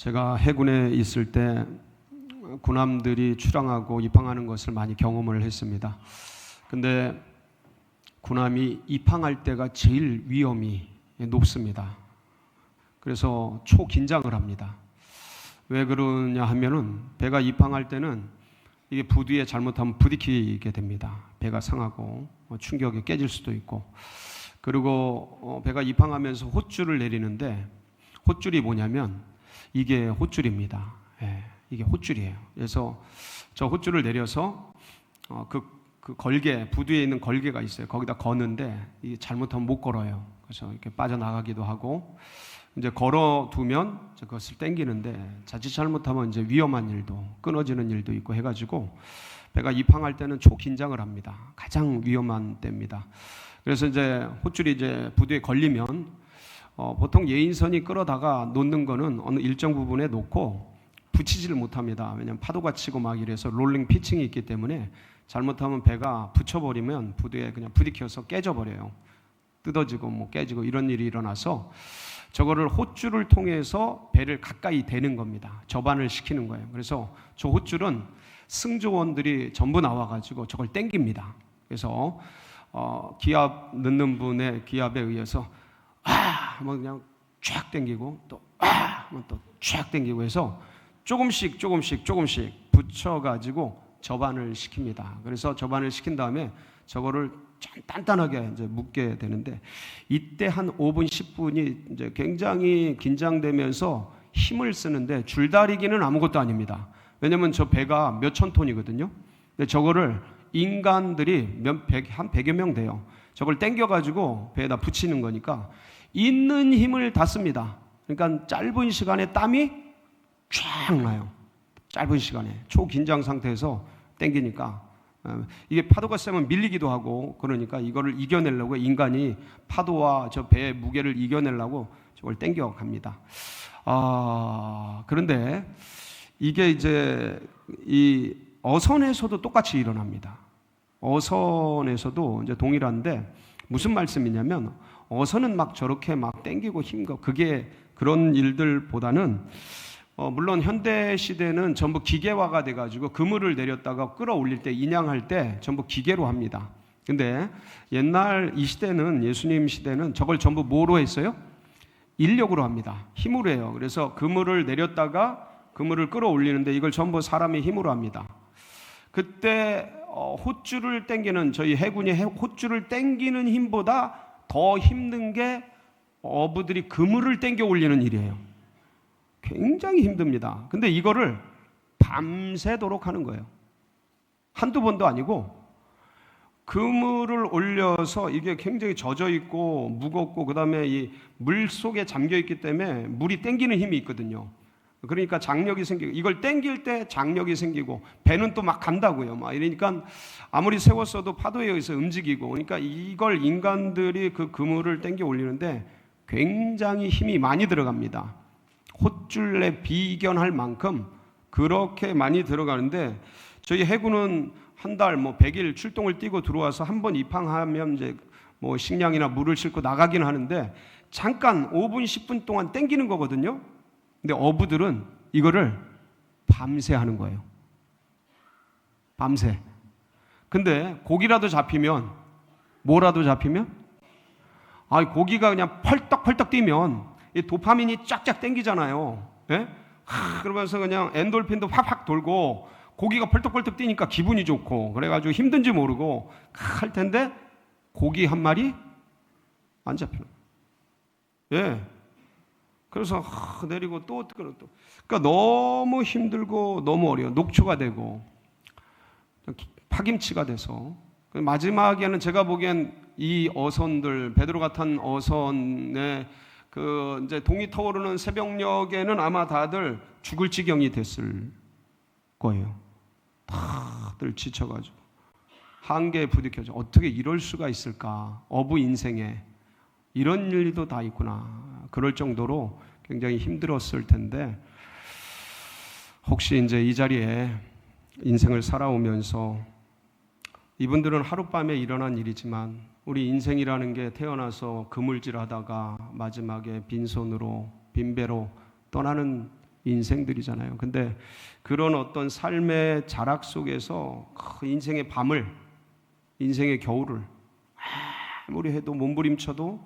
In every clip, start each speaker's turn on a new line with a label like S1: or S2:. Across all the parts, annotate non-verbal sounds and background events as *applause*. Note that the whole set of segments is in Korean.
S1: 제가 해군에 있을 때 군함들이 출항하고 입항하는 것을 많이 경험을 했습니다. 근데 군함이 입항할 때가 제일 위험이 높습니다. 그래서 초긴장을 합니다. 왜 그러냐 하면은 배가 입항할 때는 이게 부두에 잘못하면 부딪히게 됩니다. 배가 상하고 뭐 충격에 깨질 수도 있고 그리고 어, 배가 입항하면서 호줄을 내리는데 호줄이 뭐냐면 이게 호줄입니다. 예, 이게 호줄이에요. 그래서 저 호줄을 내려서 어, 그, 그 걸개 부두에 있는 걸개가 있어요. 거기다 거는데 이게 잘못하면 못 걸어요. 그래서 이렇게 빠져나가기도 하고 이제 걸어두면 그것을 땡기는데 자칫 잘못하면 이제 위험한 일도 끊어지는 일도 있고 해가지고 배가 입항할 때는 초긴장을 합니다. 가장 위험한 때입니다. 그래서 이제 호줄이 이제 부두에 걸리면 어, 보통 예인선이 끌어다가 놓는 거는 어느 일정 부분에 놓고 붙이지를 못합니다. 왜냐하면 파도가 치고 막 이래서 롤링 피칭이 있기 때문에 잘못하면 배가 붙여버리면 부두에 그냥 부딪혀서 깨져버려요. 뜯어지고 뭐 깨지고 이런 일이 일어나서 저거를 호줄을 통해서 배를 가까이 대는 겁니다. 접안을 시키는 거예요. 그래서 저 호줄은 승조원들이 전부 나와가지고 저걸 땡깁니다. 그래서 어, 기압 넣는 분의 기압에 의해서 아 하면 그냥 쫙 땡기고 또아 하면 또쫙 땡기고 해서 조금씩 조금씩 조금씩 붙여가지고 접안을 시킵니다. 그래서 접안을 시킨 다음에 저거를 좀 단단하게 이제 묶게 되는데 이때 한 5분 10분이 이제 굉장히 긴장되면서 힘을 쓰는데 줄다리기는 아무것도 아닙니다. 왜냐면 저 배가 몇천 톤이거든요. 근데 저거를 인간들이 몇 백, 한 100여 명 돼요. 저걸 땡겨 가지고 배에다 붙이는 거니까 있는 힘을 다 씁니다. 그러니까 짧은 시간에 땀이 쫙 나요. 짧은 시간에 초긴장 상태에서 땡기니까 어, 이게 파도가 세면 밀리기도 하고 그러니까 이거를 이겨내려고 인간이 파도와 저 배의 무게를 이겨내려고 저걸 땡겨 갑니다. 아 그런데 이게 이제 이 어선에서도 똑같이 일어납니다. 어선에서도 이제 동일한데 무슨 말씀이냐면 어선은 막 저렇게 막 땡기고 힘거 그게 그런 일들보다는 어, 물론 현대 시대는 전부 기계화가 돼가지고 그물을 내렸다가 끌어올릴 때 인양할 때 전부 기계로 합니다. 근데 옛날 이 시대는 예수님 시대는 저걸 전부 뭐로 했어요? 인력으로 합니다. 힘으로 해요. 그래서 그물을 내렸다가 그물을 끌어올리는데 이걸 전부 사람의 힘으로 합니다. 그때 어, 호줄을 땡기는 저희 해군이 호줄을 땡기는 힘보다 더 힘든 게 어부들이 그물을 땡겨 올리는 일이에요. 굉장히 힘듭니다. 근데 이거를 밤새도록 하는 거예요. 한두 번도 아니고 그물을 올려서 이게 굉장히 젖어 있고 무겁고 그다음에 이 물 속에 잠겨 있기 때문에 물이 땡기는 힘이 있거든요. 그러니까 장력이 생기고 이걸 땡길 때 장력이 생기고 배는 또 막 간다고요. 막 이러니까 아무리 세웠어도 파도에 의해서 움직이고 그러니까 이걸 인간들이 그 그물을 땡겨 올리는데 굉장히 힘이 많이 들어갑니다. 헛줄내 비견할 만큼 그렇게 많이 들어가는데 저희 해군은 한 달 뭐 100일 출동을 뛰고 들어와서 한 번 입항하면 이제 뭐 식량이나 물을 싣고 나가긴 하는데 잠깐 5분 10분 동안 땡기는 거거든요. 근데 어부들은 이거를 밤새 하는 거예요. 밤새. 근데 고기라도 잡히면 뭐라도 잡히면 아 고기가 그냥 펄떡펄떡 뛰면 이 도파민이 쫙쫙 땡기잖아요. 예? 하, 그러면서 그냥 엔돌핀도 확확 돌고 고기가 펄떡펄떡 뛰니까 기분이 좋고 그래가지고 힘든지 모르고 할 텐데 고기 한 마리 안 잡히는. 예. 그래서 하, 내리고 또 어떻게 또. 그러니까 너무 힘들고 너무 어려워. 녹초가 되고. 파김치가 돼서. 마지막에는 제가 보기엔 이 어선들 베드로 같은 어선의 그 이제 동이 터오르는 새벽녘에는 아마 다들 죽을 지경이 됐을 거예요. 다들 지쳐가지고. 한계에 부딪혀서 어떻게 이럴 수가 있을까? 어부 인생에. 이런 일도 다 있구나. 그럴 정도로 굉장히 힘들었을 텐데 혹시 이제 이 자리에 인생을 살아오면서 이분들은 하룻밤에 일어난 일이지만 우리 인생이라는 게 태어나서 그물질하다가 마지막에 빈손으로 빈배로 떠나는 인생들이잖아요. 근데 그런 어떤 삶의 자락 속에서 그 인생의 밤을 인생의 겨울을 아무리 해도 몸부림쳐도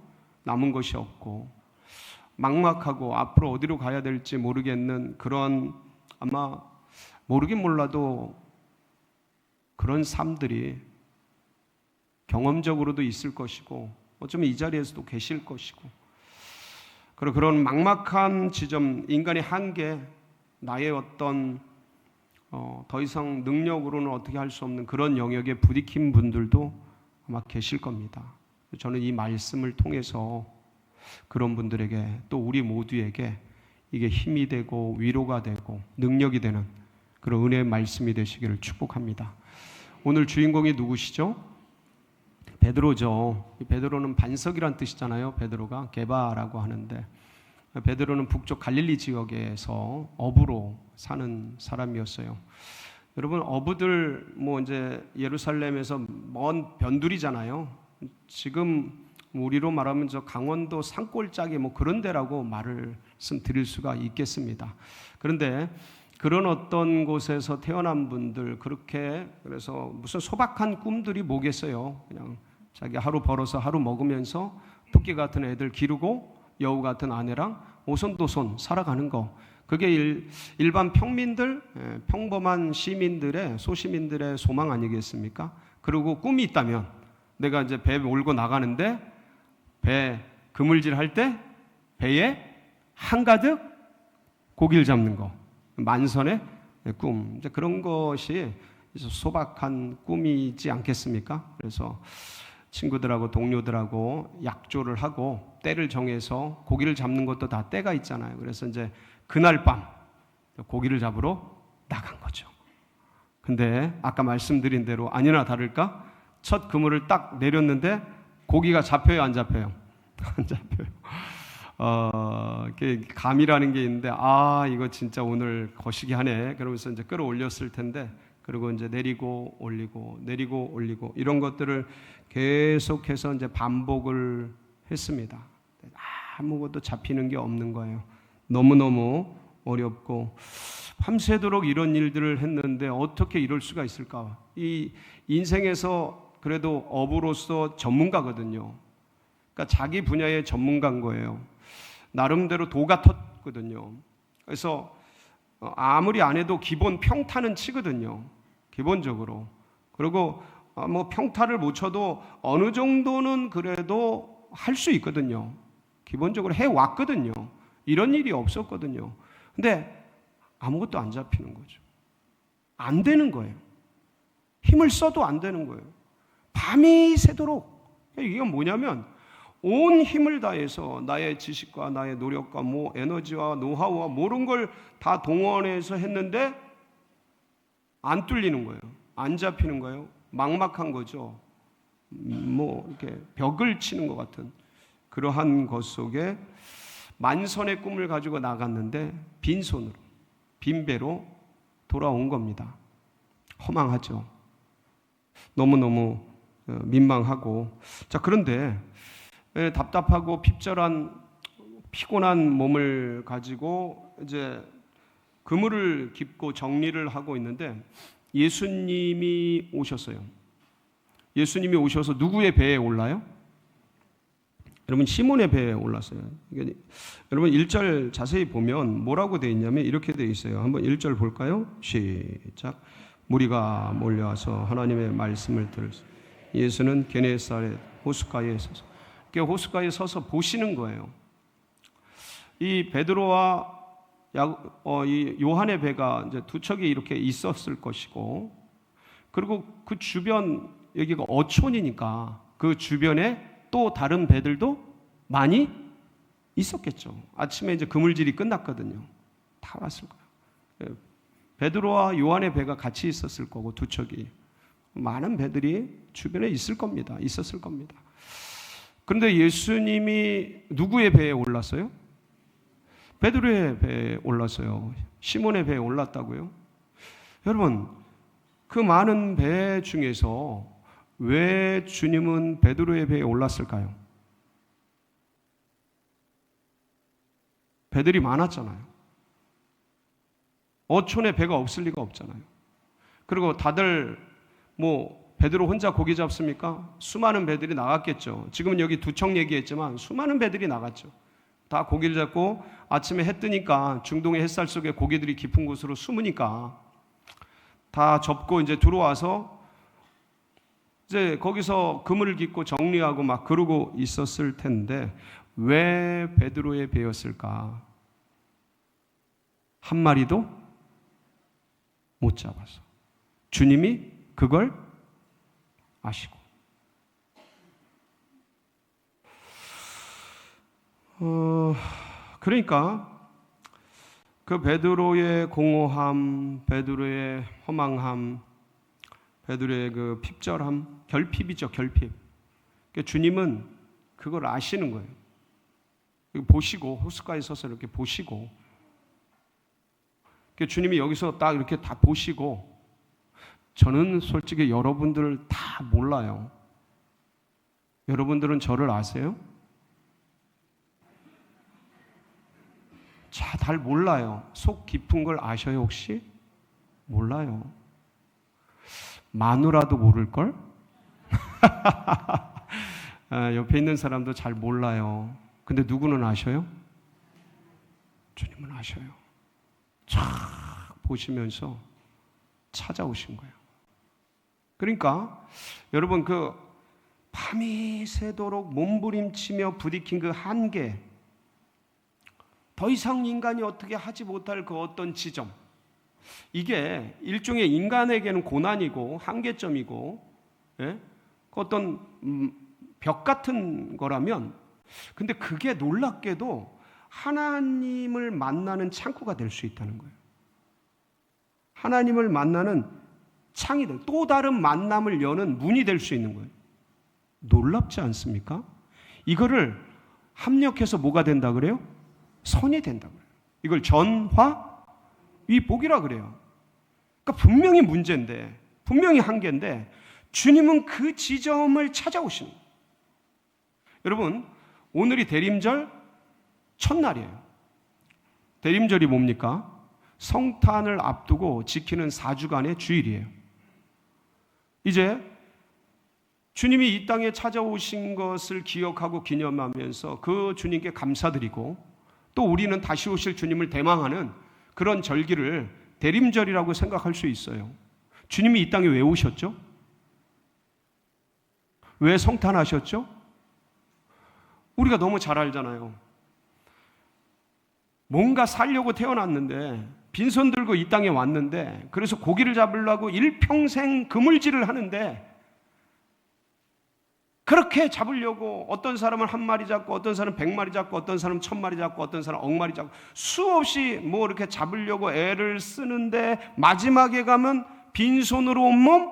S1: 남은 것이 없고 막막하고 앞으로 어디로 가야 될지 모르겠는 그런 아마 모르긴 몰라도 그런 삶들이 경험적으로도 있을 것이고 어쩌면 이 자리에서도 계실 것이고 그리고 그런 막막한 지점 인간의 한계 나의 어떤 어, 더 이상 능력으로는 어떻게 할 수 없는 그런 영역에 부딪힌 분들도 아마 계실 겁니다. 저는 이 말씀을 통해서 그런 분들에게 또 우리 모두에게 이게 힘이 되고 위로가 되고 능력이 되는 그런 은혜의 말씀이 되시기를 축복합니다. 오늘 주인공이 누구시죠? 베드로죠. 베드로는 반석이란 뜻이잖아요. 베드로가 게바라고 하는데 베드로는 북쪽 갈릴리 지역에서 어부로 사는 사람이었어요. 여러분 어부들 뭐 이제 예루살렘에서 먼 변두리잖아요. 지금 우리로 말하면 저 강원도 산골짜기 뭐 그런 데라고 말을 드릴 수가 있겠습니다. 그런데 그런 어떤 곳에서 태어난 분들 그렇게 그래서 무슨 소박한 꿈들이 뭐겠어요. 그냥 자기 하루 벌어서 하루 먹으면서 토끼 같은 애들 기르고 여우 같은 아내랑 오손도손 살아가는 거. 그게 일, 일반 평민들, 예, 평범한 시민들의 소시민들의 소망 아니겠습니까? 그리고 꿈이 있다면 내가 이제 배 몰고 나가는데 배 그물질 할 때 배에 한가득 고기를 잡는 거. 만선의 꿈. 이제 그런 것이 소박한 꿈이지 않겠습니까? 그래서 친구들하고 동료들하고 약조를 하고 때를 정해서 고기를 잡는 것도 다 때가 있잖아요. 그래서 이제 그날 밤 고기를 잡으러 나간 거죠. 근데 아까 말씀드린 대로 아니나 다를까 첫 그물을 딱 내렸는데 고기가 잡혀요, 안 잡혀요? *laughs* 안 잡혀요. 어, 감이라는 게 있는데 아 이거 진짜 오늘 거시기 하네. 그러면서 이제 끌어올렸을 텐데 그리고 이제 내리고 올리고 내리고 올리고 이런 것들을 계속해서 이제 반복을 했습니다. 아무것도 잡히는 게 없는 거예요. 너무너무 어렵고 밤새도록 이런 일들을 했는데 어떻게 이럴 수가 있을까? 이 인생에서 그래도 어부로서 전문가거든요. 그러니까 자기 분야의 전문가인 거예요. 나름대로 도 같았거든요. 그래서 아무리 안 해도 기본 평타는 치거든요. 기본적으로. 그리고 아, 뭐 평타를 못 쳐도 어느 정도는 그래도 할 수 있거든요. 기본적으로 해 왔거든요. 이런 일이 없었거든요. 근데 아무것도 안 잡히는 거죠. 안 되는 거예요. 힘을 써도 안 되는 거예요. 밤이 새도록 이게 뭐냐면 온 힘을 다해서 나의 지식과 나의 노력과 뭐 에너지와 노하우와 모든 걸 다 동원해서 했는데 안 뚫리는 거예요. 안 잡히는 거예요. 막막한 거죠. 뭐 이렇게 벽을 치는 것 같은 그러한 것 속에 만선의 꿈을 가지고 나갔는데 빈손으로 빈배로 돌아온 겁니다. 허망하죠. 너무너무 어, 민망하고 자 그런데 예, 답답하고 핍절한 피곤한 몸을 가지고 이제 그물을 깁고 정리를 하고 있는데 예수님이 오셨어요. 예수님이 오셔서 누구의 배에 올라요? 여러분 시몬의 배에 올랐어요. 여러분 1절 자세히 보면 뭐라고 되어 있냐면 이렇게 되어 있어요. 한번 1절 볼까요? 시작. 무리가 몰려와서 하나님의 말씀을 들을 예수는 게네사렛 호숫가에 서서 호숫가에 서서 보시는 거예요. 이 베드로와 어, 이 요한의 배가 이제 두 척이 이렇게 있었을 것이고, 그리고 그 주변 여기가 어촌이니까 그 주변에 또 다른 배들도 많이 있었겠죠. 아침에 이제 그물질이 끝났거든요. 다 왔을 거예요. 예, 베드로와 요한의 배가 같이 있었을 거고 두 척이 많은 배들이 주변에 있을 겁니다. 있었을 겁니다. 그런데 예수님이 누구의 배에 올랐어요? 베드로의 배에 올랐어요. 시몬의 배에 올랐다고요? 여러분, 그 많은 배 중에서 왜 주님은 베드로의 배에 올랐을까요? 배들이 많았잖아요. 어촌에 배가 없을 리가 없잖아요. 그리고 다들 뭐 베드로 혼자 고기 잡습니까? 수많은 배들이 나갔겠죠. 지금은 여기 두척 얘기했지만 수많은 배들이 나갔죠. 다 고기를 잡고 아침에 해 뜨니까 중동의 햇살 속에 고기들이 깊은 곳으로 숨으니까 다 접고 이제 들어와서 이제 거기서 그물을 깃고 정리하고 막 그러고 있었을 텐데 왜 베드로의 배였을까? 한 마리도 못 잡아서 주님이 그걸 아시고 어, 그러니까 그 베드로의 공허함, 베드로의 허망함, 베드로의 그 핍절함, 결핍이죠, 결핍. 그러니까 주님은 그걸 아시는 거예요. 보시고 호숫가에 서서 이렇게 보시고 그러니까 주님이 여기서 딱 이렇게 다 보시고 저는 솔직히 여러분들 다 몰라요. 여러분들은 저를 아세요? 자, 잘 몰라요. 속 깊은 걸 아셔요, 혹시? 몰라요. 마누라도 모를걸? *laughs* 아, 옆에 있는 사람도 잘 몰라요. 근데 누구는 아셔요? 주님은 아셔요. 쫙 보시면서 찾아오신 거예요. 그러니까 여러분 그 밤이 새도록 몸부림치며 부딪힌 그 한계, 더 이상 인간이 어떻게 하지 못할 그 어떤 지점, 이게 일종의 인간에게는 고난이고 한계점이고, 예? 그 어떤 음, 벽 같은 거라면, 근데 그게 놀랍게도 하나님을 만나는 창구가 될 수 있다는 거예요. 하나님을 만나는 창이 될, 또 다른 만남을 여는 문이 될 수 있는 거예요. 놀랍지 않습니까? 이거를 합력해서 뭐가 된다 그래요? 선이 된다 그래요. 이걸 전화 위복이라 그래요. 그러니까 분명히 문제인데, 분명히 한계인데, 주님은 그 지점을 찾아오시는 거예요. 여러분, 오늘이 대림절 첫날이에요. 대림절이 뭡니까? 성탄을 앞두고 지키는 4주간의 주일이에요. 이제 주님이 이 땅에 찾아오신 것을 기억하고 기념하면서 그 주님께 감사드리고 또 우리는 다시 오실 주님을 대망하는 그런 절기를 대림절이라고 생각할 수 있어요. 주님이 이 땅에 왜 오셨죠? 왜 성탄하셨죠? 우리가 너무 잘 알잖아요. 뭔가 살려고 태어났는데 빈손 들고 이 땅에 왔는데 그래서 고기를 잡으려고 일평생 그물질을 하는데 그렇게 잡으려고 어떤 사람은 한 마리 잡고 어떤 사람은 백 마리 잡고 어떤 사람은 천 마리 잡고 어떤 사람은 억 마리 잡고 수없이 뭐 이렇게 잡으려고 애를 쓰는데 마지막에 가면 빈손으로 온몸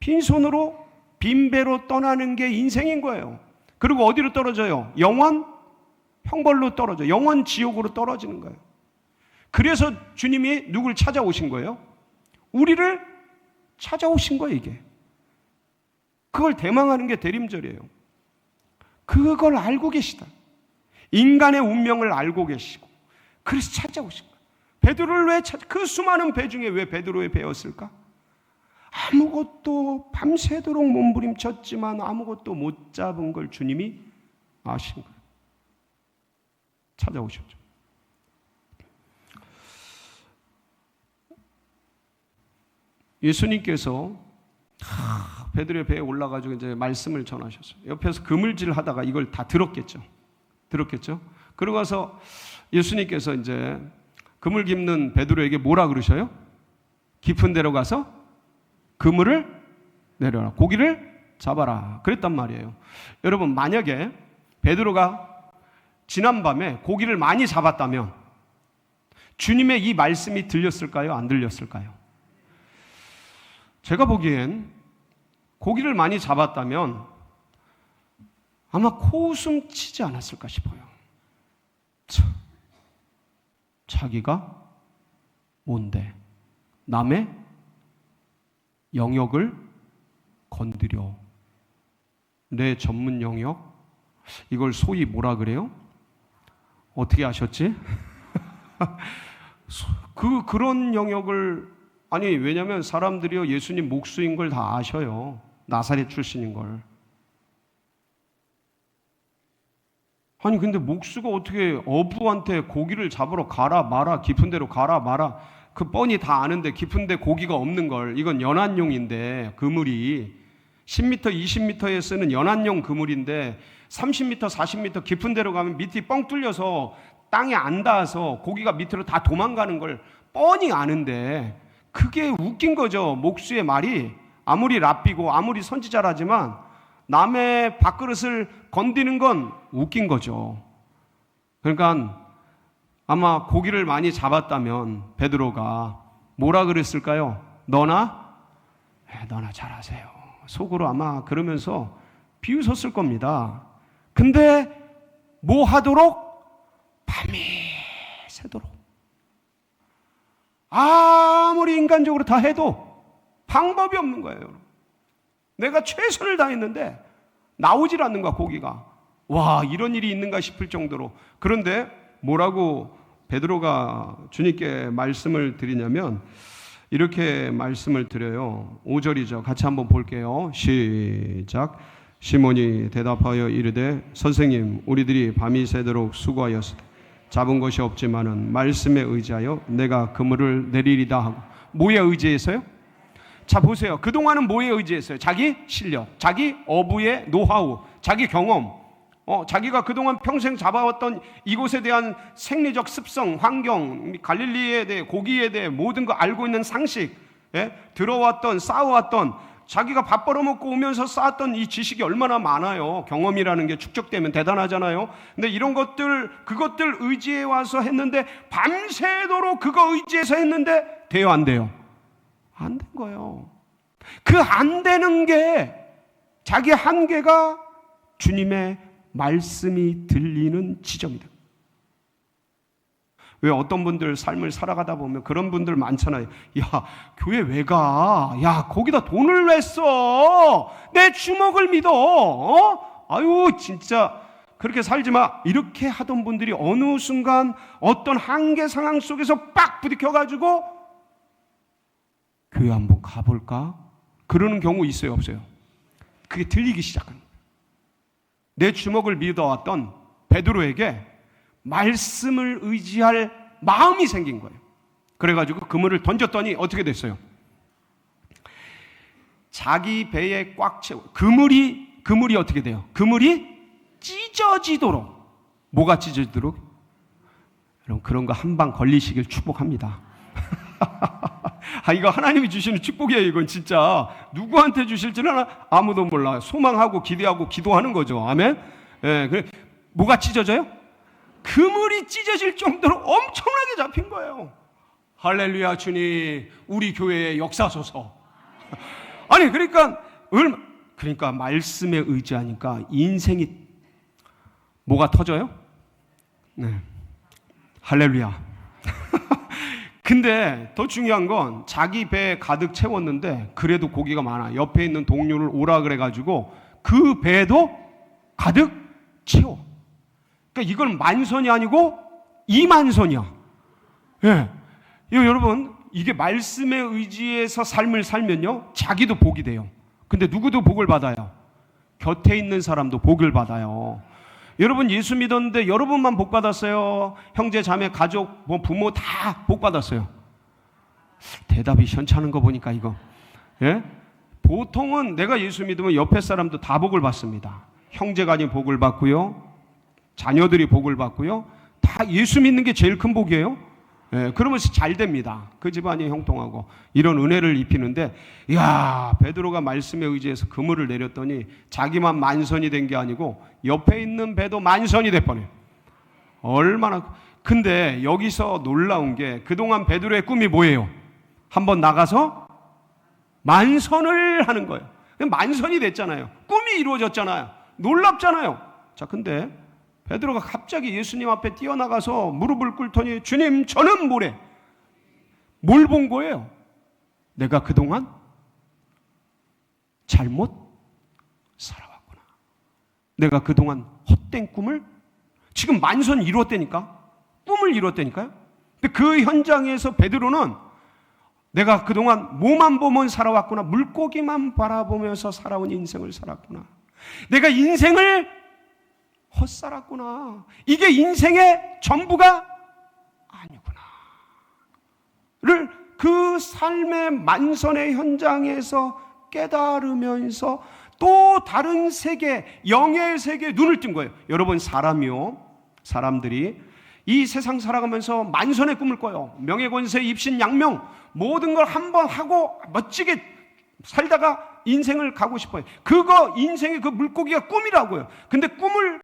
S1: 빈손으로 빈배로 떠나는 게 인생인 거예요. 그리고 어디로 떨어져요? 영원 형벌로 떨어져. 영원 지옥으로 떨어지는 거예요. 그래서 주님이 누굴 찾아오신 거예요? 우리를 찾아오신 거예요, 이게. 그걸 대망하는 게 대림절이에요. 그걸 알고 계시다. 인간의 운명을 알고 계시고 그래서 찾아오신 거예요. 베드로를 왜 찾, 그 수많은 배 중에 왜 베드로의 배였을까? 아무것도 밤새도록 몸부림쳤지만 아무것도 못 잡은 걸 주님이 아신 거예요. 찾아오셨죠. 예수님께서 베드로의 배에 올라가지고 이제 말씀을 전하셨어요. 옆에서 그물질 하다가 이걸 다 들었겠죠. 들었겠죠. 그러고 와서 예수님께서 이제 그물 깁는 베드로에게 뭐라 그러셔요? 깊은 데로 가서 그물을 내려라. 고기를 잡아라. 그랬단 말이에요. 여러분 만약에 베드로가 지난밤에 고기를 많이 잡았다면 주님의 이 말씀이 들렸을까요? 안 들렸을까요? 제가 보기엔 고기를 많이 잡았다면 아마 코웃음 치지 않았을까 싶어요. 참, 자기가 뭔데? 남의 영역을 건드려. 내 전문 영역? 이걸 소위 뭐라 그래요? 어떻게 아셨지? *laughs* 그 그런 영역을 아니 왜냐하면 사람들이요 예수님 목수인 걸 다 아셔요. 나사렛 출신인 걸. 아니 근데 목수가 어떻게 어부한테 고기를 잡으러 가라 마라 깊은 데로 가라 마라. 그 뻔히 다 아는데 깊은 데 고기가 없는 걸. 이건 연안용인데 그물이. 10m 20m에 쓰는 연안용 그물인데 30m 40m 깊은 데로 가면 밑이 뻥 뚫려서 땅에 안 닿아서 고기가 밑으로 다 도망가는 걸 뻔히 아는데 그게 웃긴 거죠 목수의 말이 아무리 랍비고 아무리 선지자라지만 남의 밥그릇을 건드는 건 웃긴 거죠. 그러니까 아마 고기를 많이 잡았다면 베드로가 뭐라 그랬을까요? 너나 에, 너나 잘하세요. 속으로 아마 그러면서 비웃었을 겁니다. 근데 뭐 하도록 밤이 새도록 아무리 인간적으로 다 해도 방법이 없는 거예요. 내가 최선을 다했는데 나오질 않는 거야 고기가. 와 이런 일이 있는가 싶을 정도로. 그런데 뭐라고 베드로가 주님께 말씀을 드리냐면 이렇게 말씀을 드려요. 5절이죠. 같이 한번 볼게요. 시작. 시몬이 대답하여 이르되 선생님 우리들이 밤이 새도록 수고하였으 잡은 것이 없지만은 말씀에 의지하여 내가 그물을 내리리다 하고 뭐에 의지해서요? 자 보세요. 그동안은 뭐에 의지했어요? 자기 실력, 자기 어부의 노하우, 자기 경험. 어, 자기가 그동안 평생 잡아왔던 이곳에 대한 생리적 습성, 환경, 갈릴리에 대해 고기에 대해 모든 거 알고 있는 상식, 예? 들어왔던 쌓아왔던 자기가 밥 벌어먹고 오면서 쌓았던 이 지식이 얼마나 많아요. 경험이라는 게 축적되면 대단하잖아요. 근데 이런 것들, 그것들 의지해 와서 했는데 밤새도록 그거 의지해서 했는데 돼요, 안 돼요? 안 된 거예요. 그 안 되는 게 자기 한계가 주님의 말씀이 들리는 지점이다. 왜 어떤 분들 삶을 살아가다 보면 그런 분들 많잖아요. 야, 교회 왜 가? 야, 거기다 돈을 왜 써? 내 주먹을 믿어. 어? 아유, 진짜 그렇게 살지 마. 이렇게 하던 분들이 어느 순간 어떤 한계 상황 속에서 빡 부딪혀 가지고 교회 한번 가볼까? 그러는 경우 있어요, 없어요? 그게 들리기 시작합니다. 내 주먹을 믿어왔던 베드로에게 말씀을 의지할 마음이 생긴 거예요. 그래가지고 그물을 던졌더니 어떻게 됐어요? 자기 배에 꽉 채워 그물이 그물이 어떻게 돼요? 그물이 찢어지도록 뭐가 찢어지도록? 여러분 그런 거 한 방 걸리시길 축복합니다. *laughs* 아, 이거 하나님이 주시는 축복이에요, 이건 진짜. 누구한테 주실지는 아무도 몰라. 소망하고 기대하고 기도하는 거죠. 아멘? 예, 그래. 뭐가 찢어져요? 그물이 찢어질 정도로 엄청나게 잡힌 거예요. 할렐루야, 주님. 우리 교회에 역사소서. *laughs* 아니, 그러니까, 얼마, 그러니까 말씀에 의지하니까 인생이 뭐가 터져요? 네. 할렐루야. *laughs* 근데 더 중요한 건 자기 배에 가득 채웠는데 그래도 고기가 많아. 옆에 있는 동료를 오라 그래가지고 그 배도 가득 채워. 그러니까 이건 만선이 아니고 이만선이야. 예. 여러분 이게 말씀에 의지해서 삶을 살면요 자기도 복이 돼요. 근데 누구도 복을 받아요. 곁에 있는 사람도 복을 받아요. 여러분 예수 믿었는데 여러분만 복 받았어요. 형제, 자매, 가족, 뭐 부모 다 복 받았어요. 대답이 현찮은 거 보니까 이거. 예? 보통은 내가 예수 믿으면 옆에 사람도 다 복을 받습니다. 형제간이 복을 받고요. 자녀들이 복을 받고요. 다 예수 믿는 게 제일 큰 복이에요. 예, 그러면서 잘 됩니다. 그 집안이 형통하고 이런 은혜를 입히는데, 야 베드로가 말씀에 의지해서 그물을 내렸더니 자기만 만선이 된 게 아니고 옆에 있는 배도 만선이 될 뻔해. 얼마나 근데 여기서 놀라운 게 그동안 베드로의 꿈이 뭐예요? 한번 나가서 만선을 하는 거예요. 만선이 됐잖아요. 꿈이 이루어졌잖아요. 놀랍잖아요. 자, 근데 베드로가 갑자기 예수님 앞에 뛰어나가서 무릎을 꿇더니 주님 저는 뭐래? 뭘 본 거예요? 내가 그동안 잘못 살아왔구나. 내가 그동안 헛된 꿈을 지금 만선 이루었다니까? 꿈을 이루었다니까요? 근데 그 현장에서 베드로는 내가 그동안 뭐만 보면 살아왔구나. 물고기만 바라보면서 살아온 인생을 살았구나. 내가 인생을 헛살았구나. 이게 인생의 전부가 아니구나. 를그 삶의 만선의 현장에서 깨달으면서 또 다른 세계, 영의 세계에 눈을 뜬 거예요. 여러분, 사람이요. 사람들이 이 세상 살아가면서 만선의 꿈을 꿔요. 명예 권세, 입신, 양명 모든 걸 한 번 하고 멋지게 살다가 인생을 가고 싶어요. 그거 인생의 그 물고기가 꿈이라고요. 근데 꿈을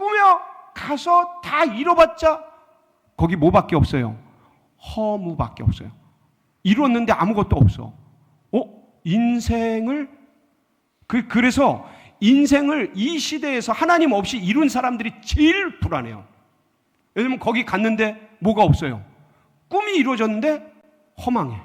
S1: 꾸며 가서 다 잃어봤자 거기 뭐밖에 없어요. 허무밖에 없어요. 이뤘는데 아무것도 없어. 어? 인생을 그 그래서 인생을 이 시대에서 하나님 없이 이룬 사람들이 제일 불안해요. 왜냐면 거기 갔는데 뭐가 없어요. 꿈이 이루어졌는데 허망해.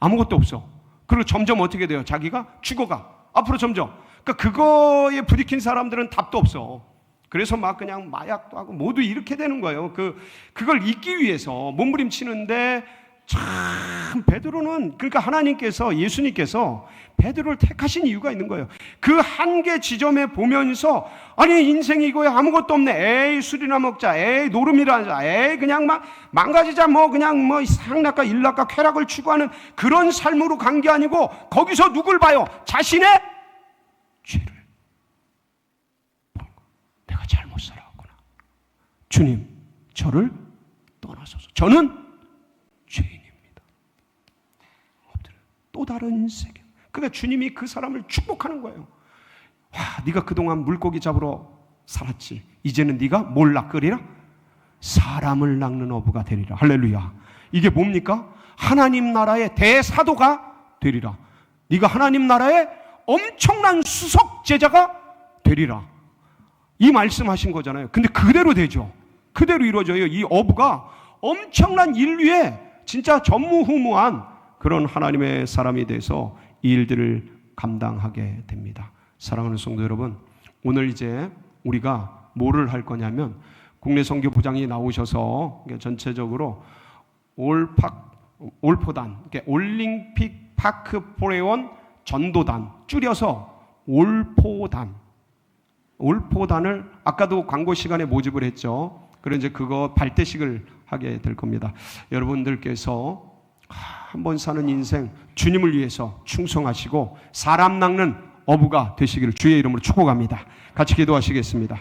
S1: 아무것도 없어. 그리고 점점 어떻게 돼요? 자기가 죽어가. 앞으로 점점. 그러니까 그거에 부딪힌 사람들은 답도 없어. 그래서 막 그냥 마약도 하고 모두 이렇게 되는 거예요. 그 그걸 잊기 위해서 몸부림치는데 참 베드로는 그러니까 하나님께서 예수님께서 베드로를 택하신 이유가 있는 거예요. 그 한계 지점에 보면서 아니 인생이 이거야 아무것도 없네. 에이 술이나 먹자. 에이 노름이나 하자. 에이 그냥 막 망가지자 뭐 그냥 뭐 상락과 일락과 쾌락을 추구하는 그런 삶으로 간 게 아니고 거기서 누굴 봐요? 자신의 죄를 보는 거. 내가 잘못 살아왔구나. 주님 저를 떠나소서. 저는 죄인입니다. 또 다른 세계. 그러니까 주님이 그 사람을 축복하는 거예요. 와, 네가 그동안 물고기 잡으러 살았지. 이제는 네가 뭘 낚으리라? 사람을 낚는 어부가 되리라. 할렐루야. 이게 뭡니까? 하나님 나라의 대사도가 되리라. 네가 하나님 나라의 엄청난 수석 제자가 되리라. 이 말씀하신 거잖아요. 근데 그대로 되죠. 그대로 이루어져요. 이 어부가 엄청난 인류의 진짜 전무후무한 그런 하나님의 사람이 돼서 이 일들을 감당하게 됩니다. 사랑하는 성도 여러분, 오늘 이제 우리가 뭐를 할 거냐면 국내 선교 부장이 나오셔서 전체적으로 올팍 올포단, 올림픽 파크 포레원 전도단 줄여서 올포단 올포단을 아까도 광고 시간에 모집을 했죠. 그래 이제 그거 발대식을 하게 될 겁니다. 여러분들께서 한 번 사는 인생 주님을 위해서 충성하시고 사람 낚는 어부가 되시기를 주의 이름으로 축복합니다. 같이 기도하시겠습니다.